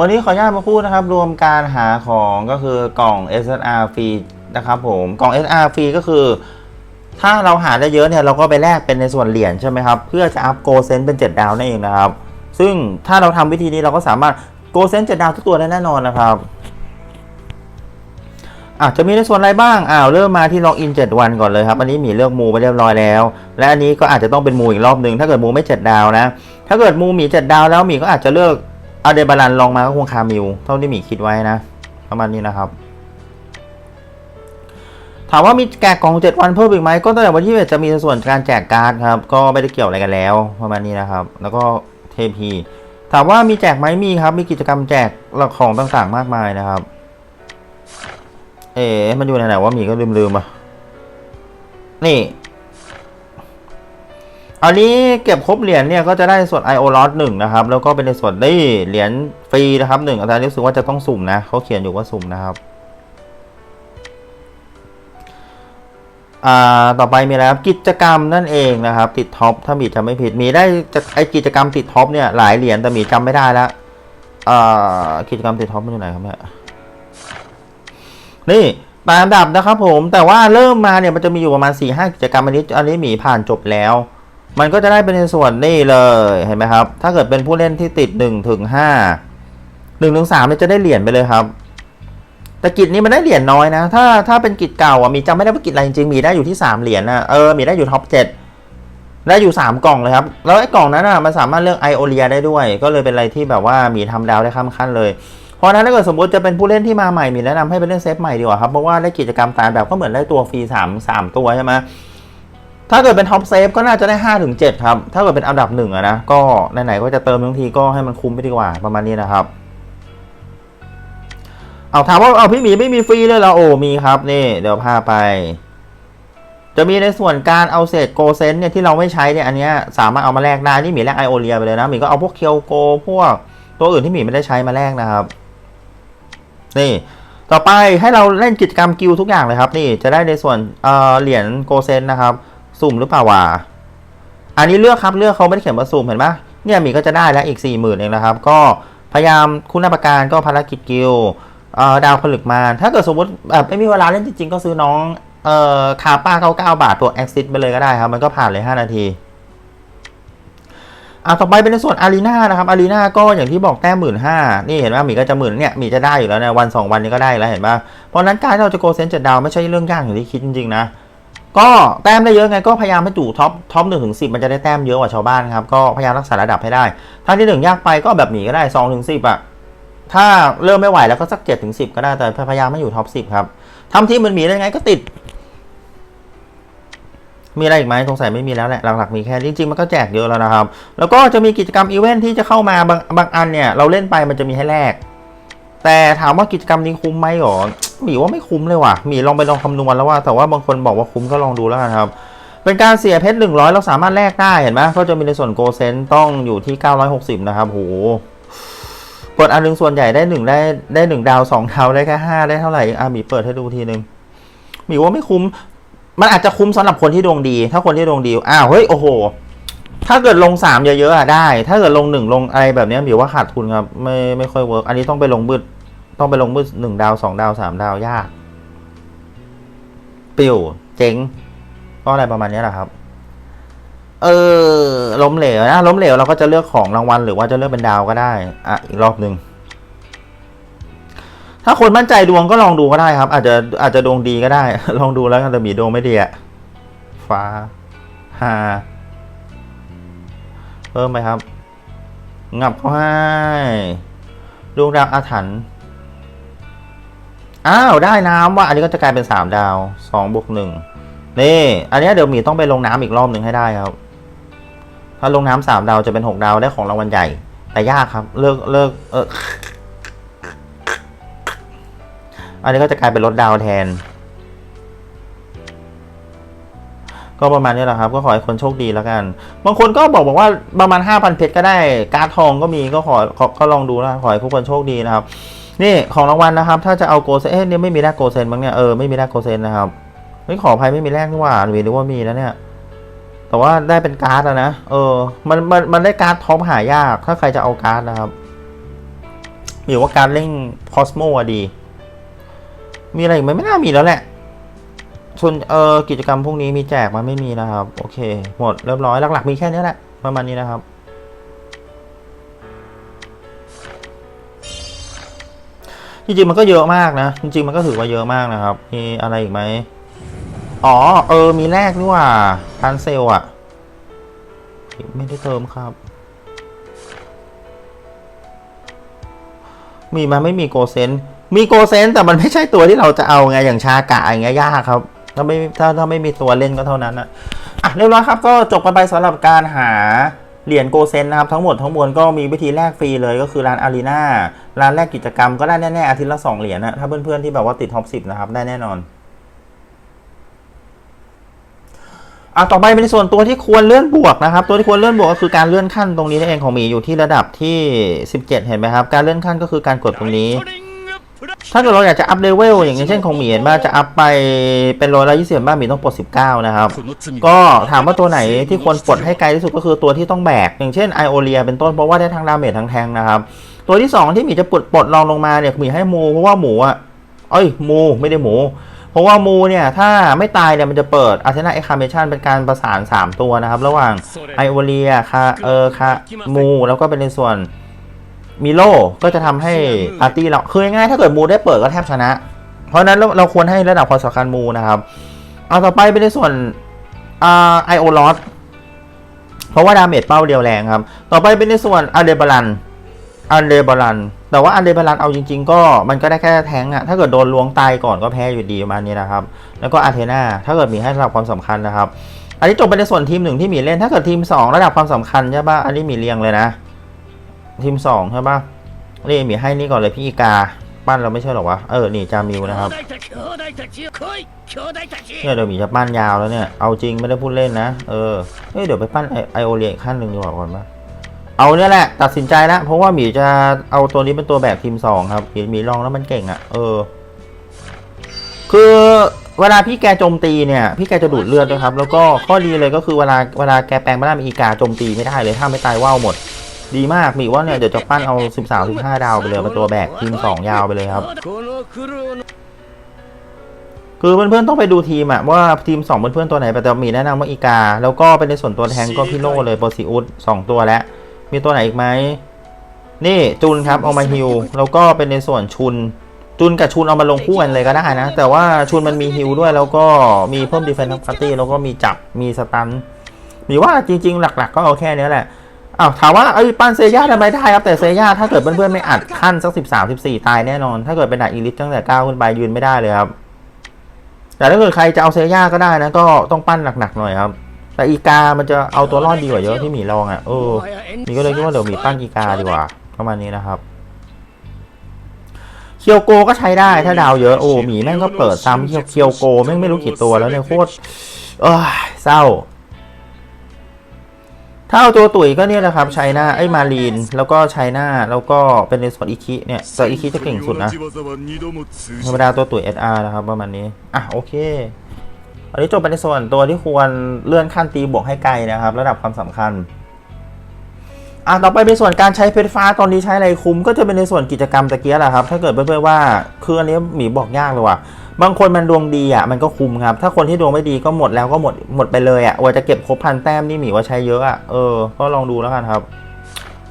วันนี้ขออนุญาตมาพูดนะครับ รวมการหาของก็คือกล่อง SSR ฟรีนะครับผมกล่อง SSR ฟรีก็คือ ถ้าเราหาได้เยอะเนี่ยเราก็ไปแลกเป็นในส่วนเหรียญใช่ไหมครับเพื่อจะอัพโกเซนเป็น 7 ดาวนั่นเองนะครับ ซึ่งถ้าเราทำวิธีนี้เราก็สามารถโกเซน7ดดาวทุกตัวได้แน่นอนนะครับอะจะมีในส่วนอะไรบ้างอ้าวเริ่มมาที่ล็อกอิน 7 วันก่อนเลยครับ อันนี้หมีเลือกมูไปเรียบร้อยแล้ว และอันนี้ก็อาจจะต้องเป็นมูอีกรอบหนึ่งถ้าเกิดมูไม่ 7 ดาวนะ ถ้าเกิดมูหมี 7 ดาวแล้วหมีก็อาจจะเลือก อาเดบาลันลองมาก็คงคามิวเท่าที่มีคิดไว้นะประมาณนี้นะครับ ถามว่ามีแจกกล่อง7วันเพิ่มอีกไหมก็ตั้งแต่วันที่1จะมีส่วนการแจกการ์ดครับ ก็ไม่ได้เกี่ยวอะไรกันแล้วประมาณนี้นะครับ แล้วก็เทพีถามว่ามีแจกไหมมีครับ มีกิจกรรมแจกของต่างๆมากมายนะครับ เอ๋มันอยู่ไหนๆว่ามีก็ลืมๆอะนี่ อันนี้เก็บครบเหรียญเนี่ยก็จะได้ส่วน IO l o t หนึ่งนะครับ แล้วก็เป็นในส่วนได้เหรียญฟรีนะครับหนึ่งอาจารย์รู้สึกว่าจะต้องสุ่มนะเขาเขียนอยู่ว่าสุ่มนะครับอ่าต่อไปมีอะไรครับกิจกรรมนั่นเองนะครับ ติดท็อปถ้ามีจำไม่ผิดมีได้จไอกิจกรรมติดท็อปเนี่ยหลายเหรียญแต่มีจำไม่ได้แล้วอ่ากิจกรรมติดท็อปมันอยู่ไหนครับเนี่ยนี่ตามดับนะครับผมแต่ว่าเริ่มมาเนี่ยมันจะมีอยู่ประมาณ4ี่ห้ากิจกรรมอันนี้อันนี้หมีผ่านจบแล้ว มันก็จะได้เป็นในส่วนนี่เลยเห็นไหมครับ ถ้าเกิดเป็นผู้เล่นที่ติด1ถึง5 1ถึง3เนี่ยจะได้เหรียญไปเลยครับ แต่กิจนี้มันได้เหรียญน้อยนะ ถ้าถ้าเป็นกิจเก่าอะมีจำไม่ได้ว่ากิจอะไรจริงๆมีได้อยู่ที่ 3 เหรียญนะเออมีได้อยู่ท็อป7ได้อยู่ 3 กล่องเลยครับ แล้วไอ้กล่องนั้นอะมันสามารถเลือกไอโอเลียได้ด้วย ก็เลยเป็นอะไรที่แบบว่ามีทำดาวได้ข้ามขั้นเลยเพราะนั้นถ้าเกิดสมมติจะเป็นผู้เล่นที่มาใหม่มีแนะนำให้ไปเล่นเซฟใหม่ดีกว่าครับเพราะว่าได้กิจกรรมตามแบบก็เหมือนได้ตัวฟรี3 3ตัวใช่ไหม ถ้าเกิดเป็นท็อปเซฟก็น่าจะได้5ถึง7ครับ ถ้าเกิดเป็นอันดับหนึ่งอะนะ ก็ไหนๆก็จะเติมทั้งทีก็ให้มันคุ้มไปดีกว่าประมาณนี้นะครับ เอาถามว่าเอาพี่หมีไม่มีฟรีเลยเหรอโอ้มีครับนี่ เดี๋ยวพาไป จะมีในส่วนการเอาเศษโกเซนเนี่ยที่เราไม่ใช้เนี่ยอันเนี้ยสามารถเอามาแลกได้นี่หมีแลกไอโอเลียไปเลยนะหมีก็เอาพวกเคียวโกพวกตัวอื่นที่หมีไม่ได้ใช้มาแลกนะครับ นี่ต่อไปให้เราเล่นกิจกรรมกิลทุกอย่างเลยครับ นี่จะได้ในส่วนเเหรียญโกเซนนะครับ สุ่มหรือเปล่าวะอันนี้เลือกครับเลือกเขาไม่ได้เขียนว่าสุ่มเห็นไหมเนี่ยหมีก็จะได้แล้วอีก4ี่หมื่นเองนะครับ ก็พยายามคุณประการก็ภารกิจกิลดาวผลึกมา ถ้าเกิดสมมติแบบไม่มีเวลาเล่นจริงๆ ก็ซื้อน้องเอ่อคาป้า99บาทตัวแอคซิสไปเลยก็ได้ครับ มันก็ผ่านเลย 5 นาทีอะต่อไปเป็นในส่วนอารีนานะครับอารีนาก็อย่างที่บอกแต้มหมื่นห้านี่เห็นไหมหมีก็จะหมื่นเนี่ยหมีจะได้อยู่แล้วในวันสองวันนี้ก็ได้แล้วเห็นป่ะเพราะนั้นการที่เราจะโกเซนเจ็ดดาวไม่ใช่เรื่องยากอย่างที่คิดจริงๆนะ ก็แต้มได้เยอะไงก็พยายามให้จู่ท็อปท็อปหนึ่งถึงสิบมันจะได้แต้มเยอะกว่าชาวบ้านครับก็พยายามรักษาระดับให้ได้ ถ้าที่หนึ่งยากไปก็แบบหมีก็ได้สองถึงสิบอะถ้าเริ่มไม่ไหวแล้วก็สักเจ็ดถึงสิบก็ได้แต่พยายามไม่อยู่ท็อปสิบครับทำทีมมือนหมีได้ไงก็ติด มีอะไรอีกไหมสงสัยไม่มีแล้วแหละหลักๆมีแค่จริงๆมันก็แจกเยอะแล้วนะครับ แล้วก็จะมีกิจกรรมอีเวนท์ที่จะเข้ามาบางบางอันเนี่ย เราเล่นไปมันจะมีให้แลกแต่ถามว่ากิจกรรมนี้คุ้มไหมหรอ หมีว่าไม่คุ้มเลยว่ะหมีลองไปลองคำนวณแล้วว่าแต่ว่าบางคนบอกว่าคุ้มก็ลองดูแล้วครับ เป็นการเสียเพชรหนึ่งร้อยเราสามารถแลกได้เห็นไหมก็จะมีในส่วนโกเซนต้องอยู่ที่960นะครับโหกดอันหนึ่งส่วนใหญ่ได้หนึ่งได้ได้หนึ่งดาวสองดาวได้แค่ห้าได้เท่าไหร่อะหมีเปิดให้ดูทีหนึ่งหมีว่าไม่คุ้ม มันอาจจะคุ้มสำหรับคนที่ดวงดี ถ้าคนที่ดวงดีอ้าวเฮ้ยโอ้โหถ้าเกิดลงสามเยอะๆอะได้ ถ้าเกิดลงหนึ่งลงอะไรแบบนี้ยบิวว่าขาดทุนครับไม่ไม่ค่อยเวิร์กอันนี้ต้องไปลงมืด ต้องไปลงมืดหนึ่งดาวสองดาวสามดาวยาก ปิวเจ๊งก็อะไรประมาณนี้แหละครับ เออล้มเหลวนะล้มเหลวเราก็จะเลือกของรางวัลหรือว่าจะเลือกเป็นดาวก็ได้ อะอีกรอบหนึ่งถ้าคนมั่นใจดวงก็ลองดูก็ได้ครับ อาจจะอาจจะดวงดีก็ได้ ลองดูแล้วกันแต่มีดวงไม่ดีอะฟ้าฮาเพิ่มไปครับ งับเขาให้ดวงดาวอาถรรพ์ อ้าวได้น้ำว่ะอันนี้ก็จะกลายเป็นสามดาวสองบวกหนึ่งนี่ อันนี้เดี๋ยวมีต้องไปลงน้ำอีกรอบหนึ่งให้ได้ครับ ถ้าลงน้ำสามดาวจะเป็นหกดาวได้ของรางวัลใหญ่ แต่ยากครับ เลิกเลิกเอออันนี้ก็จะกลายเป็นลดดาวแทน ก็ประมาณนี้แหละครับ ก็ขอให้คนโชคดีแล้วกัน บางคนก็บอกบอกว่าประมาณ5,000เพชรก็ได้ การทองก็มีก็ขอขอก็ลองดูนะขอให้ทุกคนโชคดีนะครับ นี่ของรางวัลนะครับ ถ้าจะเอาโกเซนเนี่ยไม่มีแลกโกเซนบ้างเนี่ยเออไม่มีแลกโกเซนนะครับไม่ขออภัยไม่มีแลกนี่หว่าหรือว่ามีแล้วเนี่ย แต่ว่าได้เป็นการ์ดแล้วนะเออมันมันมันได้การ์ดท็อปหายาก ถ้าใครจะเอาการ์ดนะครับหรือว่าการดเล่นคอสโมอะดี มีอะไรอีกไหมไม่น่ามีแล้วแหละส่วนเออกิจกรรมพวกนี้มีแจกมันไม่มีนะครับ โอเค หมดเรียบร้อยหลักๆมีแค่นี้แหละประมาณนี้นะครับ จริงๆมันก็เยอะมากนะ จริงๆมันก็ถือว่าเยอะมากนะครับ มีอะไรอีกไหมอ๋อ เออ มีแรกนี่ว่าการเซลอะไม่ได้เติมครับ มีมาไม่มีโกเซน มีโกเซนแต่มันไม่ใช่ตัวที่เราจะเอาไง อย่างชากะอย่างเงี้ยยากครับ ถ้าไม่ถ้าถ้าไม่มีตัวเล่นก็เท่านั้นนะอะเรียบร้อยครับ ก็จบกันไปสำหรับการหา เหรียญโกเซนนะครับทั้งหมดทั้งมวลก็มีวิธีแลกฟรีเลยก็คือร้านอารีนาร้านแลกกิจกรรมก็ได้แน่ๆอาทิตย์ละสองเหรียญนะถ้าเพื่อนๆที่แบบว่าติดท็อปสิบนะครับได้แน่นอนอะต่อไปเป็นส่วนตัวที่ควรเลื่อนบวกนะครับ ตัวที่ควรเลื่อนบวกก็คือการเลื่อนขั้นตรงนี้นั่นเองของมีอยู่ที่ระดับที่ 17 เห็นไหมครับ การเลื่อนขั้นก็คือการกดตรงนี้ ถ้าเกิดเราอยากจะอัพเลเวลอย่างเช่นของหมีเห็นว่าจะอัพไปเป็นร้อยละยี่สิบบ้างหมีต้องปลด19นะครับ ก็ถามว่าตัวไหนที่ควรปลดให้ไกลที่สุดก็คือตัวที่ต้องแบก อย่างเช่นไอโอเลียเป็นต้นเพราะว่าได้ทั้งดาเมจทั้งแทงนะครับ ตัวที่2ที่หมีจะปลดปลดรองลงมาเนี่ยหมีให้มูเพราะว่าหมูอะเอ้ยมูไม่ได้หมู เพราะว่ามูเนี่ยถ้าไม่ตายเนี่ยมันจะเปิดอาเทนาเอ็กคาเมชันเป็นการประสาน 3 ตัวนะครับ ระหว่างไอโอเลียคาเออคามูแล้วก็เป็นในส่วน มิโลก็จะทำให้ปาร์ตี้เราคือง่ายๆถ้าเกิดมูได้เปิดก็แทบชนะ เพราะฉะนั้นเราเราควรให้ระดับความสำคัญมูนะครับเอาต่อไปเป็นในส่วนอ่าไอโอลอสเพราะว่าดาเมจเป้าเดียวแรงครับ ต่อไปเป็นในส่วนอาเดบาลันอันเดบาลันแต่ว่าอันเดบาลันเอาจริง ๆ ก็มันก็ได้แค่แทงอะถ้าเกิดโดนล้วงตายก่อนก็แพ้อยู่ดีประมาณนี้นะครับ แล้วก็อาเทนาถ้าเกิดมีให้ระดับความสำคัญนะครับ อันนี้จบไปในส่วนทีมหนึ่งที่มีเล่น ถ้าเกิดทีมสองระดับความสำคัญใช่ปะอันนี้มีเรียงเลยนะ ทีมสองใช่ปะนี่มีให้นี่ก่อนเลยพี่อีกา ปั้นเราไม่ใช่หรอวะ เออ นี่จามิวนะครับเนี่ยเดี๋ยวมีจะปั้นยาวแล้วเนี่ย เอาจริงไม่ได้พูดเล่นนะ เออ เฮ้ยเดี๋ยวไปปั้นไอโอเลียขั้นหนึ่งดีกว่าก่อนปะเอาเนี่ยแหละ ตัดสินใจแล้วเพราะว่าหมีจะเอาตัวนี้เป็นตัวแบกทีมสองครับหมีหมีลองแล้วมันเก่งอะ่ะ เออ คือเวลาพี่แกโจมตีเนี่ย พี่แกจะดูดเลือดด้วยครับ แล้วก็ข้อดีเลยก็คือเวลาเวลาแกแปลงร่างเป็นอีกาโจมตีไม่ได้เลยถ้าไม่ตายว่าวหมด ดีมากหมีว่าเนี่ยเดี๋ยวจะปั้นเอาสิบสามสิบห้าดาวไปเลยเป็นตัวแบกทีมสองยาวไปเลยครับ คือเพื่อนๆต้องไปดูทีมอะว่าทีมสองเพื่อนๆตัวไหนแต่มีแนะนำว่าอีกา แล้วก็เป็นในส่วนตัวแทงก็พี่โน่เลยโปรซิอุสสองตัวแล้ว มีตัวไหนอีกไหมนี่จุนครับเอามาฮิวแล้วก็เป็นในส่วนชุน จุนกับชุนเอามาลงคู่กันเลยก็ได้นะ แต่ว่าชุนมันมีฮิวด้วยแล้วก็มีเพิ่มดีเฟนซ์พาร์ตี้แล้วก็มีจับมีสตันหรือว่าจริง ๆ หลัก ๆ ก็เอาแค่นี้แหละ อ้าวถามว่าเอ้ปั้นเซย่าทำไมได้ครับแต่เซย่าถ้าเกิดเพื่อนๆไม่อัดขั้นสักสิบสามสิบสี่ตายแน่นอน ถ้าเกิดเป็นดักอีลิทตั้งแต่เก้าขึ้นไปยืนไม่ได้เลยครับ แต่ถ้าเกิดใครจะเอาเซย่าก็ได้นะก็ต้องปั้นหนักๆหน่อยครับ แต่อีกา มันจะเอาตัวรอดดีกว่าเยอะที่หมีลองอะเออหมีก็เลยคิดว่าเดี๋ยวหมีปั้นอีกาดีกว่าประมาณนี้นะครับเคียวโกก็ใช้ได้ถ้าดาวเยอะโอ้หมีแม่งก็เปิดซ้ำเคียวเคียวโกแม่งไม่รู้กี่ตัวแล้วเนี่ยโคตรเอ้ยเศร้า ถ้าเอาตัวตุ๋ยก็เนี่ยแหละครับไชน่าไอ้มารีน แล้วก็ไชน่าแล้วก็เป็นในส่วนอีคิเนี่ยแต่อีคิจะเก่งสุดนะธรรมดาตัวตุ๋ย SR นะครับประมาณนี้ อะโอเค อันนี้จบไปในส่วนตัวที่ควรเลื่อนขั้นตีบวกให้ไกลนะครับ ระดับความสำคัญ อะต่อไปเป็นส่วนการใช้เพชรฟ้าตอนนี้ใช้อะไรคุ้มก็จะเป็นในส่วนกิจกรรมตะเกียแหละครับ ถ้าเกิดเพื่อนๆว่าคืออันนี้หมีบอกยากเลยว่ะบางคนมันดวงดีอะมันก็คุ้มครับ ถ้าคนที่ดวงไม่ดีก็หมดแล้วก็หมดหมดไปเลยอะว่าจะเก็บครบพันแต้มนี่หมีว่าใช้เยอะอะเออก็ลองดูแล้วกันครับ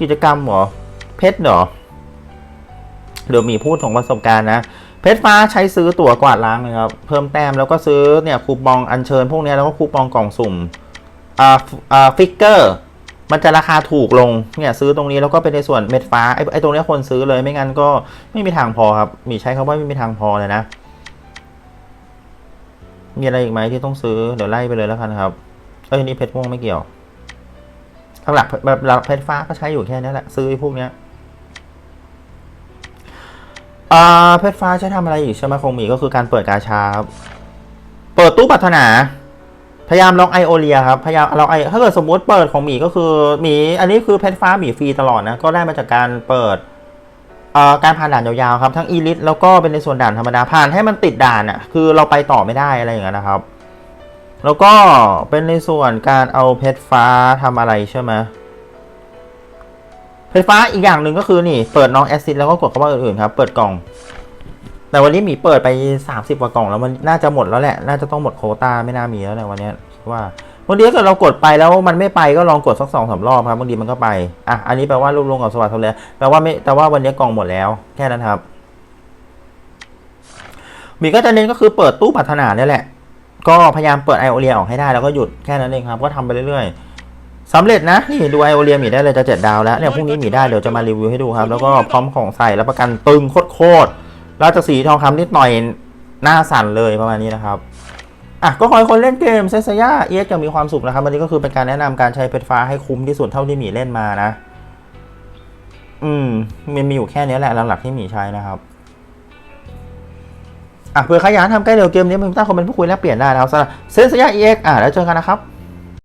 กิจกรรมเหรอเพชรเหรอเดี๋ยวหมีพูดของประสบการณ์นะ เพชรฟ้าใช้ซื้อตั๋วกวาดล้างเลยครับ เพิ่มแต้มแล้วก็ซื้อเนี่ยคูปองอัญเชิญพวกนี้แล้วก็คูปองกล่องสุ่มอ่าอ่าฟิกเกอร์ มันจะราคาถูกลงเนี่ยซื้อตรงนี้แล้วก็เป็นในส่วนเม็ดฟ้าไอ้ไอ้ตรงนี้คนซื้อเลยไม่งั้นก็ไม่มีทางพอครับ มีใช้คำว่าไม่มีทางพอเลยนะ มีอะไรอีกไหมที่ต้องซื้อเดี๋ยวไล่ไปเลยแล้วกันครับ เอ้ยนี่เพชรม่วงไม่เกี่ยวหลักแบบหลักเพชรฟ้าก็ใช้อยู่แค่นี้แหละซื้อพวกเนี้ยอ่าเพชรฟ้าใช้ทำอะไรอีกใช่ไหมคงมีก็คือการเปิดกาชาครับเปิดตู้ปรารถนา พยายามล็อกไอโอเลียครับ พยายามล็อกไอถ้าเกิดสมมติเปิดของหมีก็คือหมีอันนี้คือเพชรฟ้าหมีฟรีตลอดนะ ก็ได้มาจากการเปิดการผ่านด่านยาวๆครับ ทั้งอีลิทแล้วก็เป็นในส่วนด่านธรรมดาผ่านให้มันติดด่านอะคือเราไปต่อไม่ได้อะไรอย่างเงี้ยนะครับ แล้วก็เป็นในส่วนการเอาเพชรฟ้าทำอะไรใช่ไหมเพชรฟ้าอีกอย่างหนึ่งก็คือนี่เปิดน้องแอซิดแล้วก็กดเข้ามาอื่นๆครับ เปิดกล่อง แต่วันนี้หมีเปิดไป 30 กว่ากล่องแล้วมันน่าจะหมดแล้วแหละ น่าจะต้องหมดโคตาไม่น่ามีแล้วแหละวันนี้ว่าบางทีถ้าเกิดเรากดไปแล้วมันไม่ไปก็ลองกดสักสองสามรอบครับบางทีมันก็ไป อะ อันนี้แปลว่ารูปลงกับสวัสดิ์ทำแล้วแปลว่าไม่แต่ว่าวันนี้กล่องหมดแล้วแค่นั้นครับหมีก็จะเน้นก็คือเปิดตู้ปรารถนาเนี่ยแหละ ก็พยายามเปิดไอโอเลียออกให้ได้แล้วก็หยุดแค่นั้นเองครับ ก็ทำไปเรื่อยๆสำเร็จนะนี่ดูไอโอเลียมีได้เลยจะเจ็ดดาวแล้วเนี่ยพรุ่งนี้หมีได้เดี๋ยวจะมารีวิวให้ดูครับ แล้วก็พร้อมของใส่แล้วประกันตึงโคตร ๆแล้วจะสีทองคำนิดหน่อยหน้าสั่นเลยประมาณนี้นะครับอะก็ขอให้คนเล่นเกมเซซย่าเอสจะมีความสุขนะครับวันนี้ก็คือเป็นการแนะนำการใช้เพชรฟ้าให้คุ้มที่สุดเท่าที่หมีเล่นมานะ อืมมันมีอยู่แค่นี้แหละหลักๆที่หมีใช้นะครับอะเผื่อใครอยากทำใกล้เร็วเกมนี้มึงตั้งคอมเมนต์พูดคุยแลกเปลี่ยนได้นะครับสำหรับเซนสยาเอ็กอะแล้วเจอกันนะครับ